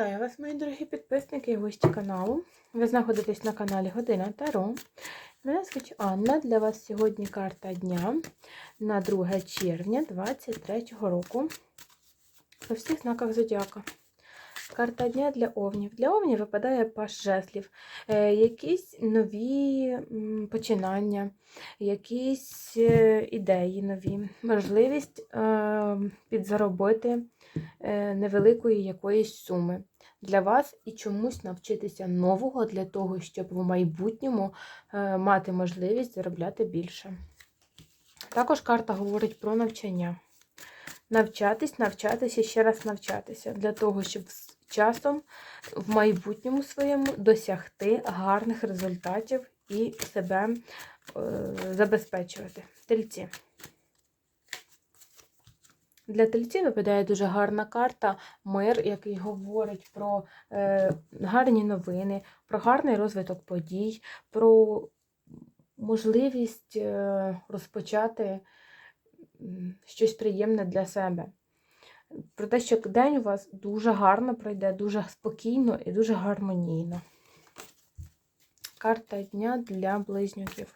Вітаю вас, мої дорогі підписники і гості каналу. Ви знаходитесь на каналі Година Таро. Мене звуть Анна. Для вас сьогодні карта дня на 2 червня 2023 року. По всіх знаках зодіака. Карта дня для овнів. Для овнів випадає паш жезлів, е, якісь нові починання, якісь е, ідеї нові, можливість е, підзаробити е, невеликої якоїсь суми для вас і чомусь навчитися нового для того, щоб в майбутньому е, мати можливість заробляти більше. Також карта говорить про навчання. Навчатись, навчатися, ще раз навчатися для того, щоб з часом в майбутньому своєму досягти гарних результатів і себе е, забезпечувати. Тельці. Для тельців випадає дуже гарна карта мир, який говорить про е, гарні новини, про гарний розвиток подій, про можливість е, розпочати щось приємне для себе. Про те, що день у вас дуже гарно пройде, дуже спокійно і дуже гармонійно. Карта дня для близнюків.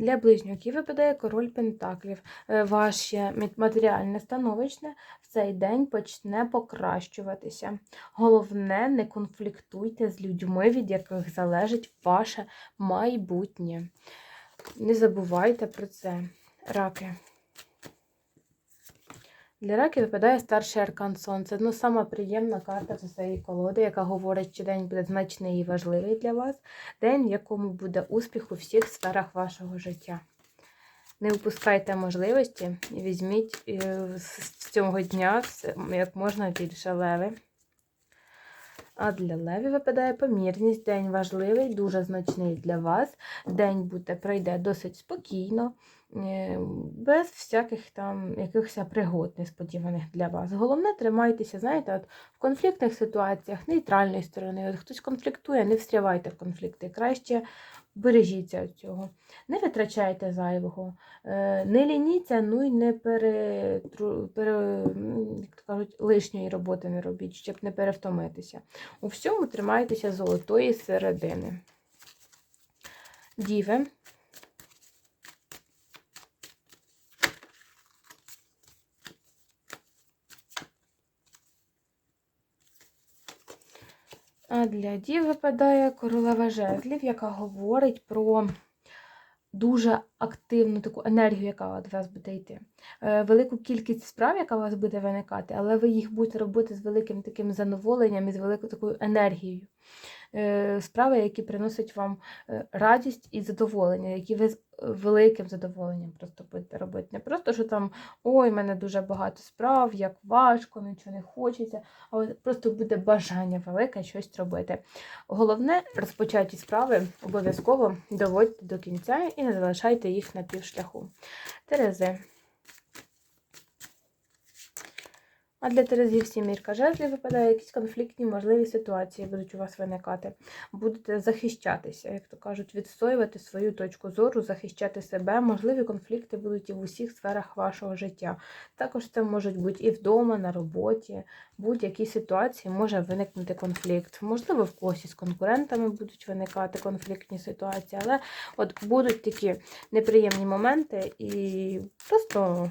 Для близнюків випадає король Пентаклів. Е, Ваше матеріальне становище в цей день почне покращуватися. Головне, не конфліктуйте з людьми, від яких залежить ваше майбутнє. Не забувайте про це, раки. Для раки випадає старший аркан Сонце. Ну, сама приємна карта з цієї колоди, яка говорить, що день буде значний і важливий для вас. День, в якому буде успіх у всіх сферах вашого життя. Не упускайте можливості і візьміть е, з цього дня як можна більше леви. А для леві випадає помірність. День важливий, дуже значний для вас. День буде пройде досить спокійно, без всяких там якихось пригод несподіваних для вас. Головне, тримайтеся, знаєте, от в конфліктних ситуаціях нейтральної сторони. От хтось конфліктує, не встрявайте в конфлікти. Краще бережіться від цього. Не витрачайте зайвого, е, не лініться, ну і не пере, пере, як то кажуть, лишньої роботи не робіть, щоб не перевтомитися. У всьому тримайтеся золотої середини. Діви. Для дів випадає королева жезлів, яка говорить про дуже активну таку енергію, яка від вас буде йти. Е, велику кількість справ, яка у вас буде виникати, але ви їх будете робити з великим таким задоволенням і з великою такою енергією. Е, справи, які приносять вам е, радість і задоволення, які ви з великим задоволенням просто будете робити. Не просто, що там ой, в мене дуже багато справ, як важко, нічого не хочеться, а просто буде бажання велике щось робити. Головне, розпочаті справи обов'язково доводьте до кінця і не залишайте їх на півшляху. Терези. А для Терезів сімірка жезлів випадає якісь конфліктні можливі ситуації, будуть у вас виникати. Будете захищатися, як то кажуть, відстоювати свою точку зору, захищати себе. Можливі конфлікти будуть і в усіх сферах вашого життя. Також це можуть бути і вдома, на роботі, будь-якій ситуації може виникнути конфлікт. Можливо, в когось із конкурентами будуть виникати конфліктні ситуації, але от будуть такі неприємні моменти і просто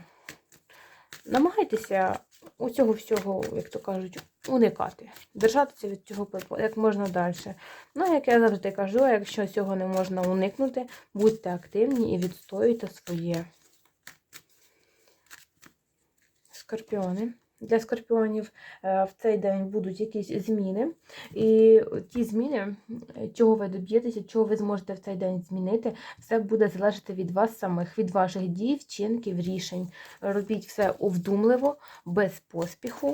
намагайтеся у цього всього, як то кажуть, уникати. Держатися від цього як можна далі. Ну, як я завжди кажу, якщо цього не можна уникнути, будьте активні і відстоюйте своє. Скорпіони. Для скорпіонів е, в цей день будуть якісь зміни. І ті зміни, чого ви доб'єтеся, чого ви зможете в цей день змінити, все буде залежати від вас самих, від ваших дій, вчинків, рішень. Робіть все вдумливо, без поспіху,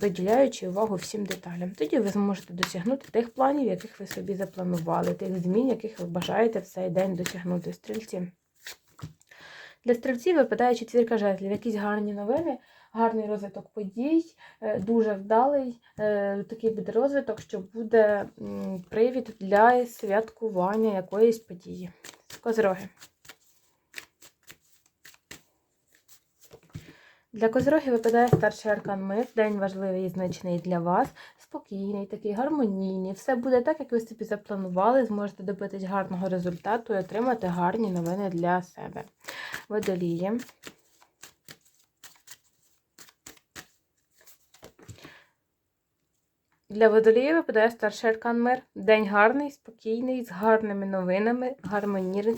приділяючи увагу всім деталям. Тоді ви зможете досягнути тих планів, яких ви собі запланували, тих змін, яких ви бажаєте в цей день досягнути стрільці. Для стрільців випадає четвірка жезлів, якісь гарні новини гарний розвиток подій, е, дуже вдалий е, такий буде розвиток, що буде привід для святкування якоїсь події. Козроги. Для козрогів випадає старший аркан мир, день важливий і значний для вас, спокійний, такий гармонійний. Все буде так, як ви собі запланували, зможете добитись гарного результату і отримати гарні новини для себе. Водолії. Для водолія випадає старший аркан мир. День гарний, спокійний, з гарними новинами,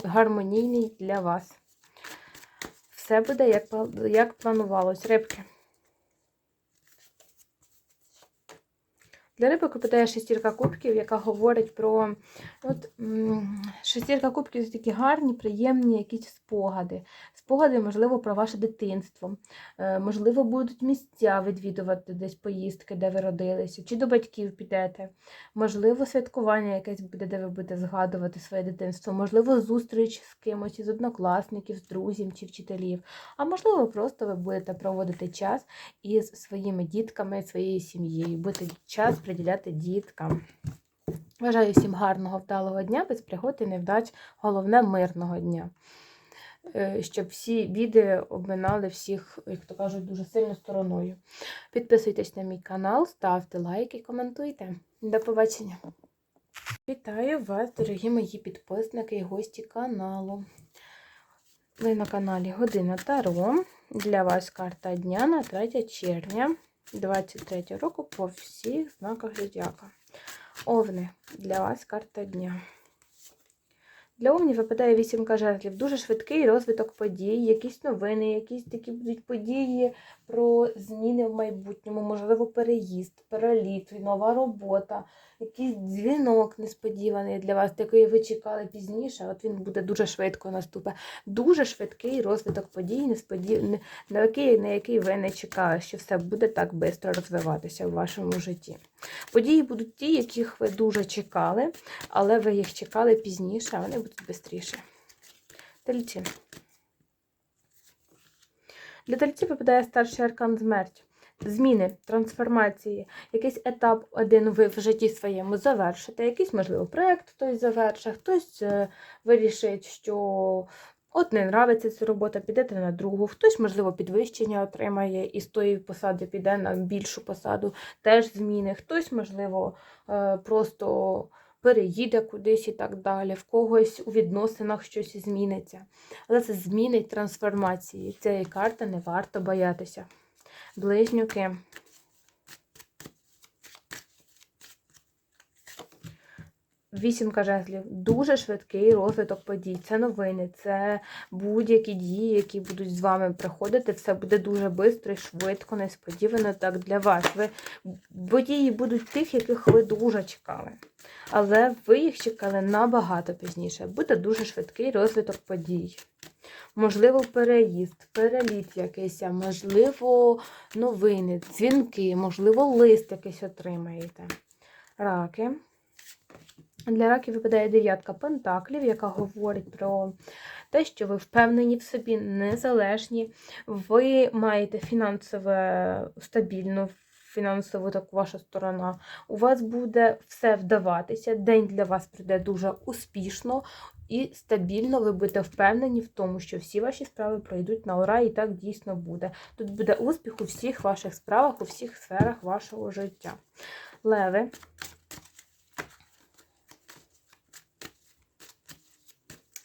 гармонійний для вас. Все буде як, як планувалось. Рибки. Для рибок випадає шестірка кубків, яка говорить про от, шестірка кубків це такі гарні, приємні якісь спогади. Спогади, можливо, про ваше дитинство. Е, Можливо, будуть місця відвідувати десь поїздки, де ви родилися, чи до батьків підете. Можливо, святкування якесь буде, де ви будете згадувати своє дитинство. Можливо, зустріч з кимось із однокласників, з друзів чи вчителів. А можливо, просто ви будете проводити час із своїми дітками, своєю сім'єю. Будете час приділяти діткам. Бажаю всім гарного, вдалого дня, без пригод і невдач, головне мирного дня. Е, Щоб всі біди обминали всіх, як то кажуть, дуже сильно стороною. Підписуйтесь на мій канал, ставте лайки, коментуйте. До побачення. Вітаю вас, дорогі мої підписники і гості каналу. Ви на каналі Година Таро. Для вас карта дня на 3 червня 23 року по всіх знаках зодіака. Овни, для вас карта дня. Для овнів випадає вісімка жезлів. Дуже швидкий розвиток подій, якісь новини, якісь такі будуть події про зміни в майбутньому, можливо, переїзд, переліт, нова робота, якийсь дзвінок несподіваний для вас, який ви чекали пізніше. От він буде дуже швидко наступе. Дуже швидкий розвиток подій, на який, на який ви не чекали, що все буде так швидко розвиватися в вашому житті. Події будуть ті, яких ви дуже чекали, але ви їх чекали пізніше, а вони будуть швидше. Тельці. Для тельців випадає старший аркан смерть. Зміни, трансформації, якийсь етап один ви в житті своєму завершите, якийсь, можливо, проєкт хтось завершить, хтось е, вирішить, що от не нравиться ця робота, підете на другу, хтось, можливо, підвищення отримає і з тої посади піде на більшу посаду, теж зміни, хтось, можливо, е, просто переїде кудись і так далі, в когось у відносинах щось зміниться. Але це зміни трансформації. Цієї карти не варто боятися. Близнюки. Вісімка жезлів. Дуже швидкий розвиток подій. Це новини, це будь-які дії, які будуть з вами приходити. Все буде дуже швидко і швидко, несподівано так для вас. Ви події будуть тих, яких ви дуже чекали. Але ви їх чекали набагато пізніше. Буде дуже швидкий розвиток подій. Можливо, переїзд, переліт якийсь, можливо, новини, дзвінки, можливо, лист якийсь отримаєте. Раки. Для раків випадає дев'ятка пентаклів, яка говорить про те, що ви впевнені в собі, незалежні, ви маєте фінансове стабільну, фінансову таку ваша сторона. У вас буде все вдаватися. День для вас прийде дуже успішно і стабільно. Ви будете впевнені в тому, що всі ваші справи пройдуть на ура, і так дійсно буде. Тут буде успіх у всіх ваших справах, у всіх сферах вашого життя. Леви.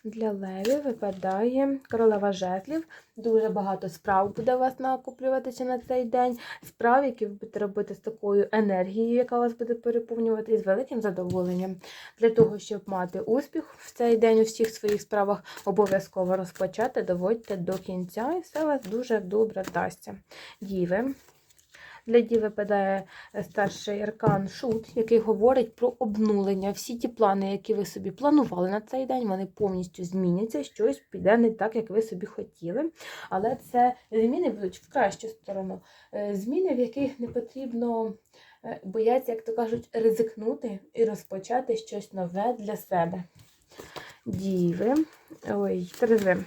Для левів випадає королева жезлів. Дуже багато справ буде вас накоплюватися на цей день. Справ, які ви будете робити з такою енергією, яка вас буде переповнювати, і з великим задоволенням. Для того, щоб мати успіх в цей день у всіх своїх справах, обов'язково розпочати, доводьте до кінця, і все вас дуже добре вдасться. Діви. Для дів випадає е, старший аркан Шут, який говорить про обнулення. Всі ті плани, які ви собі планували на цей день, вони повністю зміняться. Щось піде не так, як ви собі хотіли. Але це зміни будуть в кращу сторону. Е, Зміни, в яких не потрібно е, боятися, як то кажуть, ризикнути і розпочати щось нове для себе. Діви. Ой, Терези.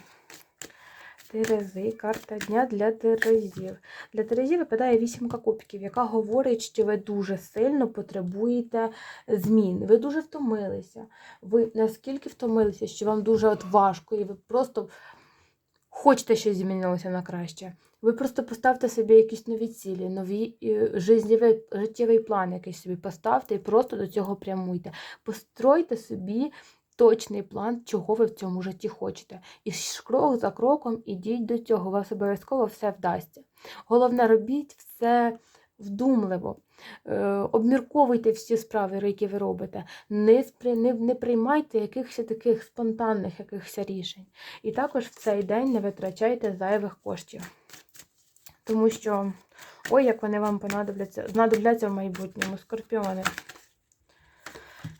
Терези, карта дня для Терезів. Для Терезів випадає вісімка кубків, яка говорить, що ви дуже сильно потребуєте змін. Ви дуже втомилися. Ви наскільки втомилися, що вам дуже от важко, і ви просто хочете щось змінилося на краще. Ви просто поставте собі якісь нові цілі, нові е, життєвий план якийсь собі поставте і просто до цього прямуйте. Постройте собі точний план, чого ви в цьому житті хочете. І крок за кроком ідіть до цього, у вас обов'язково все вдасться. Головне, робіть все вдумливо. Е, Обмірковуйте всі справи, які ви робите. Не, не, не приймайте якихось таких спонтанних якихось рішень. І також в цей день не витрачайте зайвих коштів. Тому що, ой, як вони вам понадобляться, знадобляться в майбутньому скорпіони.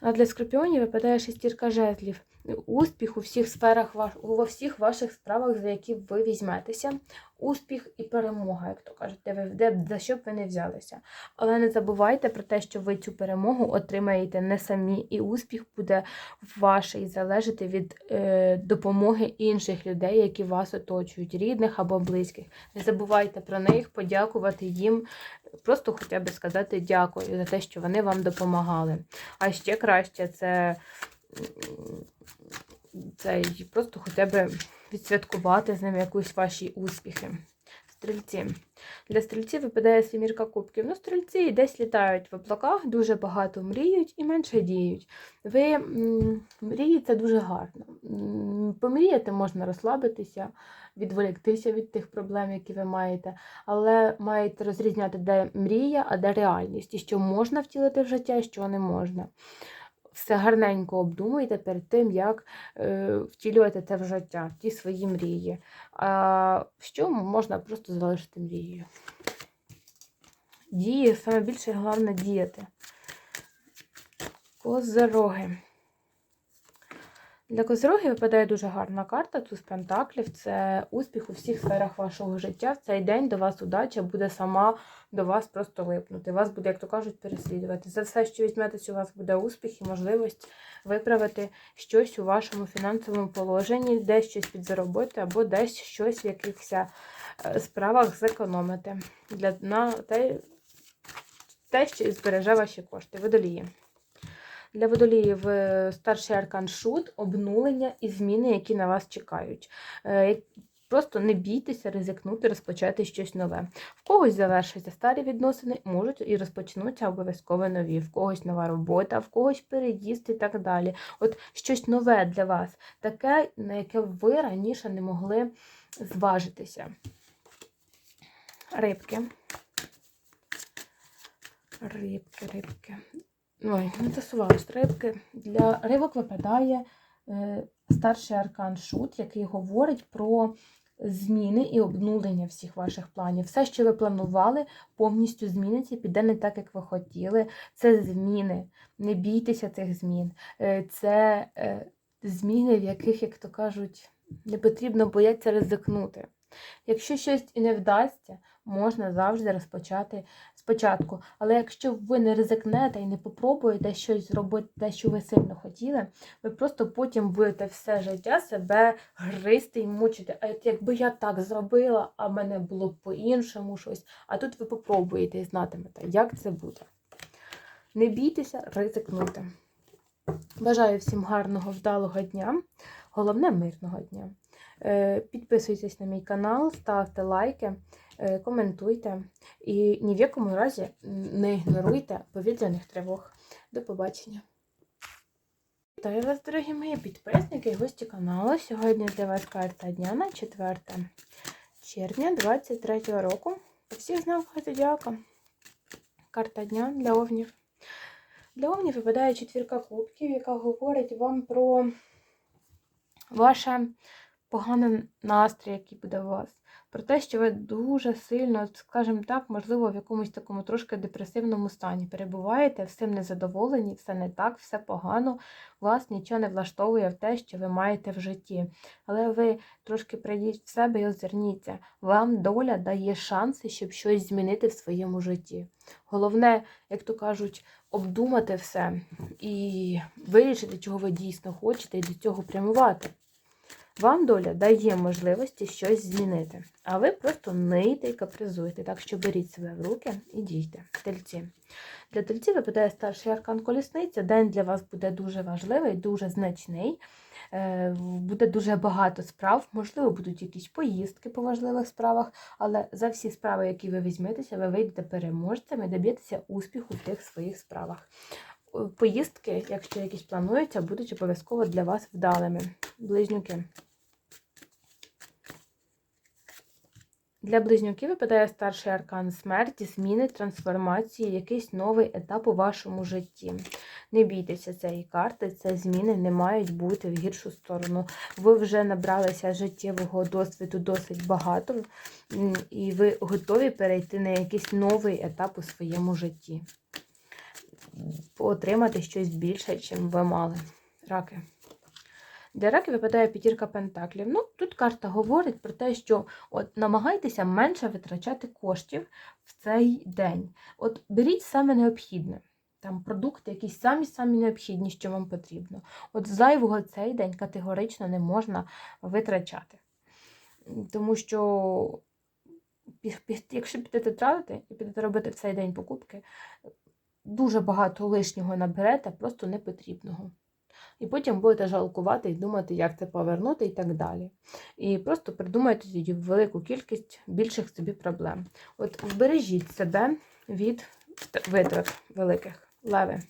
А для скорпіонів випадає шестірка жезлів. Успіх у всіх сферах ваш, у всіх ваших справах, за які ви візьметеся. Успіх і перемога, як то кажуть, де ви де, за що б ви не взялися. Але не забувайте про те, що ви цю перемогу отримаєте не самі, і успіх буде ваший залежати від е, допомоги інших людей, які вас оточують, рідних або близьких. Не забувайте про них, подякувати їм, просто хоча б сказати дякую за те, що вони вам допомагали. А ще краще це, м, це просто хоча б відсвяткувати з ними якісь ваші успіхи. Стрільці. Для стрільців випадає сімірка кубків. Ну, стрільці десь літають в облаках, дуже багато мріють і менше діють. Ви м, мрії це дуже гарно. Помріяти можна розслабитися, відволіктися від тих проблем, які ви маєте, але маєте розрізняти, де мрія, а де реальність, і що можна втілити в життя, і що не можна. Все гарненько обдумуйте перед тим, як е, втілювати це в життя, ті свої мрії. А що можна просто залишити мрією? Дії, саме більше головне діяти. Козероги. Для козерогів випадає дуже гарна карта, туз пентаклів. Це успіх у всіх сферах вашого життя. В цей день до вас удача буде сама до вас просто липнути. Вас буде, як то кажуть, переслідувати. За все, що візьметеся, у вас буде успіх і можливість виправити щось у вашому фінансовому положенні, десь щось підзаробити, або десь щось в якихось е, справах зекономити. Для, на те, те, що збереже ваші кошти. Водолії. Для водоліїв е, старший аркан шут, обнулення і зміни, які на вас чекають. Е, Просто не бійтеся ризикнути, розпочати щось нове. В когось завершаться старі відносини, можуть і розпочнуться обов'язково нові. В когось нова робота, в когось переїзд і так далі. От щось нове для вас, таке, на яке ви раніше не могли зважитися. Рибки. Рибки, рибки. Ой, не тасувалась рибки. Для рибок випадає е, старший аркан Шут, який говорить про зміни і обнулення всіх ваших планів. Все, що ви планували, повністю зміниться, піде не так, як ви хотіли. Це зміни. Не бійтеся цих змін. Е, це е, зміни, в яких, як то кажуть, не потрібно боятися ризикнути. Якщо щось і не вдасться, можна завжди розпочати спочатку. Але якщо ви не ризикнете і не попробуєте щось зробити, те, що ви сильно хотіли, ви просто потім будете все життя себе гризти і мучити. А якби я так зробила, а в мене було б по-іншому щось, а тут ви попробуєте і знатимете, як це буде. Не бійтеся ризикнути. Бажаю всім гарного, вдалого дня, головне мирного дня. Е, Підписуйтесь на мій канал, ставте лайки, е, коментуйте і ні в якому разі не ігноруйте повітряних тривог. До побачення. Вітаю вас, дорогі мої підписники і гості каналу. Сьогодні для вас карта дня на 4 червня 23 року. По всіх знаках зодіака. Карта дня для овнів. Для овнів випадає четвірка кубків, яка говорить вам про ваше поганий настрій, який буде у вас. Про те, що ви дуже сильно, скажімо так, можливо, в якомусь такому трошки депресивному стані перебуваєте, всім незадоволені, все не так, все погано, вас нічого не влаштовує в те, що ви маєте в житті. Але ви трошки прийдіть в себе і озирніться. Вам доля дає шанси, щоб щось змінити в своєму житті. Головне, як то кажуть, обдумати все і вирішити, чого ви дійсно хочете, і до цього прямувати. Вам доля дає можливості щось змінити, а ви просто нийте і капризуєте. Так що беріть себе в руки і дійте. Тельці. Для тельців випадає старший аркан колісниця. День для вас буде дуже важливий, дуже значний. Е, Буде дуже багато справ, можливо, будуть якісь поїздки по важливих справах, але за всі справи, які ви візьметеся, ви вийдете переможцями, доб'єтеся успіху в тих своїх справах. Поїздки, якщо якісь плануються, будуть обов'язково для вас вдалими. Близнюки. Для близнюків випадає старший аркан смерті, зміни, трансформації, якийсь новий етап у вашому житті. Не бійтеся цієї карти, це зміни не мають бути в гіршу сторону. Ви вже набралися життєвого досвіду досить багато, і ви готові перейти на якийсь новий етап у своєму житті. Отримати щось більше, чим ви мали. Раки. Для раки випадає п'ятірка пентаклів. Ну, тут карта говорить про те, що от намагайтеся менше витрачати коштів в цей день. От беріть саме необхідне. Там продукти, якісь самі-самі необхідні, що вам потрібно. От зайвого цей день категорично не можна витрачати. Тому що, якщо підете тратити і підете робити в цей день покупки, дуже багато лишнього наберете, просто непотрібного. І потім будете жалкувати і думати, як це повернути і так далі. І просто придумайте тоді велику кількість більших собі проблем. От вбережіть себе від витрат великих. Леви.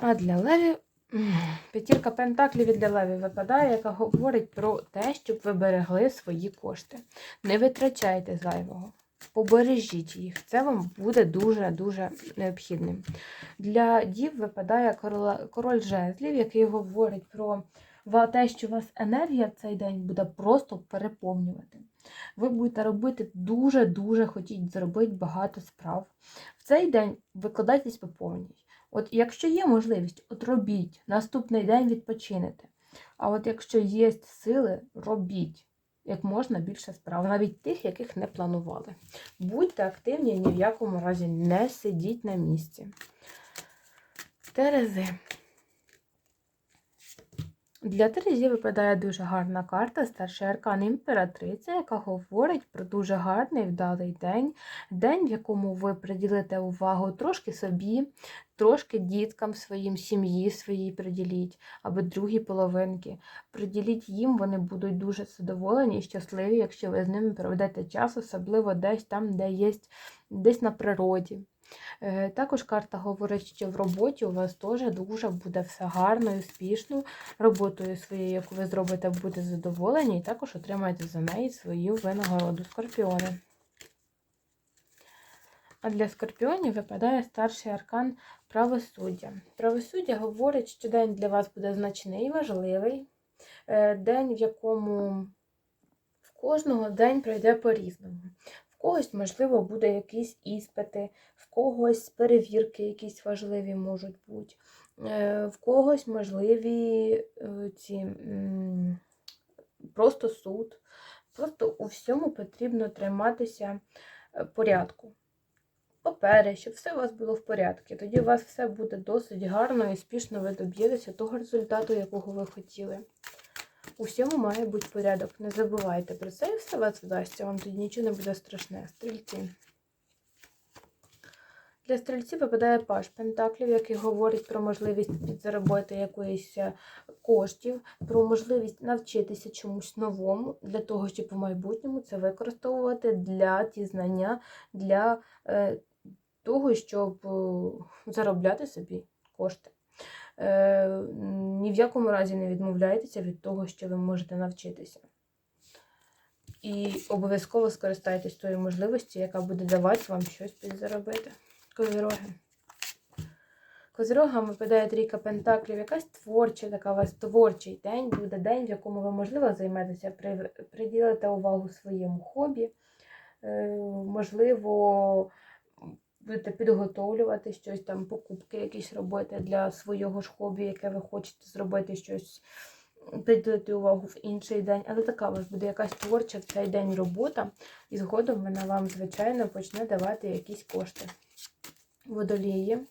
А для левів м, п'ятірка пентаклів для левів випадає, яка говорить про те, щоб ви берегли свої кошти. Не витрачайте зайвого. Побережіть їх. Це вам буде дуже-дуже необхідним. Для дів випадає короля- король жезлів, який говорить про те, що у вас енергія в цей день буде просто переповнювати. Ви будете робити дуже-дуже хотіть зробити багато справ. В цей день викладайтесь по. От якщо є можливість, от робіть, наступний день відпочинете. А от якщо є сили, робіть як можна більше справ, навіть тих, яких не планували. Будьте активні, ні в якому разі не сидіть на місці. Терези. Для Терезі випадає дуже гарна карта, старший аркан імператриця, яка говорить про дуже гарний вдалий день. День, в якому ви приділите увагу трошки собі, трошки діткам своїм, сім'ї своїй приділіть, або другій половинки. Приділіть їм, вони будуть дуже задоволені і щасливі, якщо ви з ними проведете час, особливо десь там, де є десь на природі. Е, Також карта говорить, що в роботі у вас теж дуже буде все гарно і успішно. Роботою своєю, яку ви зробите, будете задоволені, і також отримаєте за неї свою винагороду скорпіони. А для скорпіонів випадає старший аркан правосуддя. Правосуддя говорить, що день для вас буде значний і важливий. Е, День, в якому в кожного день пройде по-різному. В когось, можливо, буде якісь іспити, в когось перевірки якісь важливі можуть бути, е, в когось можливі е, ці просто суд. Просто у всьому потрібно триматися порядку. Папери, щоб все у вас було в порядку. Тоді у вас все буде досить гарно і успішно ви доб'єтеся того результату, якого ви хотіли. У всьому має бути порядок. Не забувайте про це і все вас вдасться. Вам тоді нічого не буде страшне. Стрільці. Для стрільців випадає паш Пентаклів, який говорить про можливість підзаробити якоїсь е, коштів, про можливість навчитися чомусь новому, для того, щоб в майбутньому це використовувати для ті знання, для е, того, щоб е, заробляти собі кошти. Е, ні в якому разі не відмовляйтеся від того, що ви можете навчитися. І обов'язково скористайтесь тою можливістю, яка буде давати вам щось підзаробити. Козироги. Козирогам випадає трійка пентаклів, якась творча, така у вас творчий день, буде день, в якому ви, можливо, займетеся, при- приділите увагу своєму хобі. Е, Можливо, будете підготовлювати щось там, покупки якісь робити для свого ж хобі, яке ви хочете зробити щось, приділити увагу в інший день. Але така у вас буде якась творча в цей день робота, і згодом вона вам, звичайно, почне давати якісь кошти. Водолії.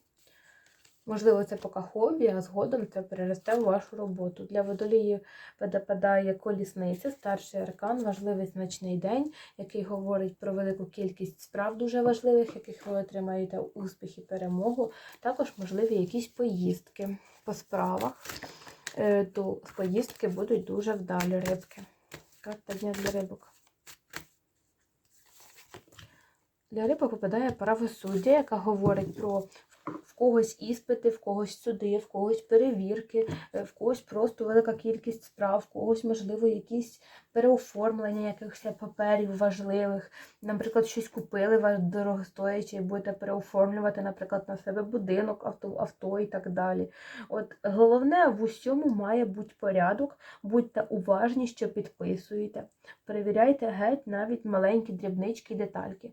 Можливо, це поки хобі, а згодом це переросте в вашу роботу. Для водоліїв випадає колісниця, старший аркан, важливий значний день, який говорить про велику кількість справ дуже важливих, яких ви отримаєте успіх і перемогу. Також можливі якісь поїздки по справах. е, то поїздки будуть дуже вдалі рибки. Карта дня для рибок. Для рибок випадає правосуддя, яка говорить про в когось іспити, в когось суди, в когось перевірки, е, в когось просто велика кількість справ, в когось, можливо, якісь переоформлення якихось паперів важливих. Наприклад, щось купили ваш дорогостояче і будете переоформлювати, наприклад, на себе будинок, авто, авто і так далі. От головне в усьому має бути порядок, будьте уважні, що підписуєте. Перевіряйте геть навіть маленькі дрібнички і детальки.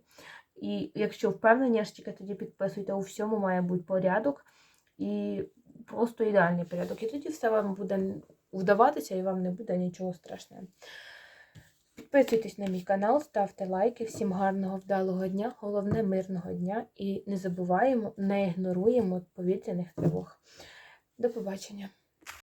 І якщо впевнені, аж тільки тоді підписуйте, у всьому має бути порядок і просто ідеальний порядок. І тоді все вам буде вдаватися і вам не буде нічого страшного. Підписуйтесь на мій канал, ставте лайки. Всім гарного, вдалого дня, головне мирного дня. І не забуваємо, не ігноруємо повітряних тривог. До побачення!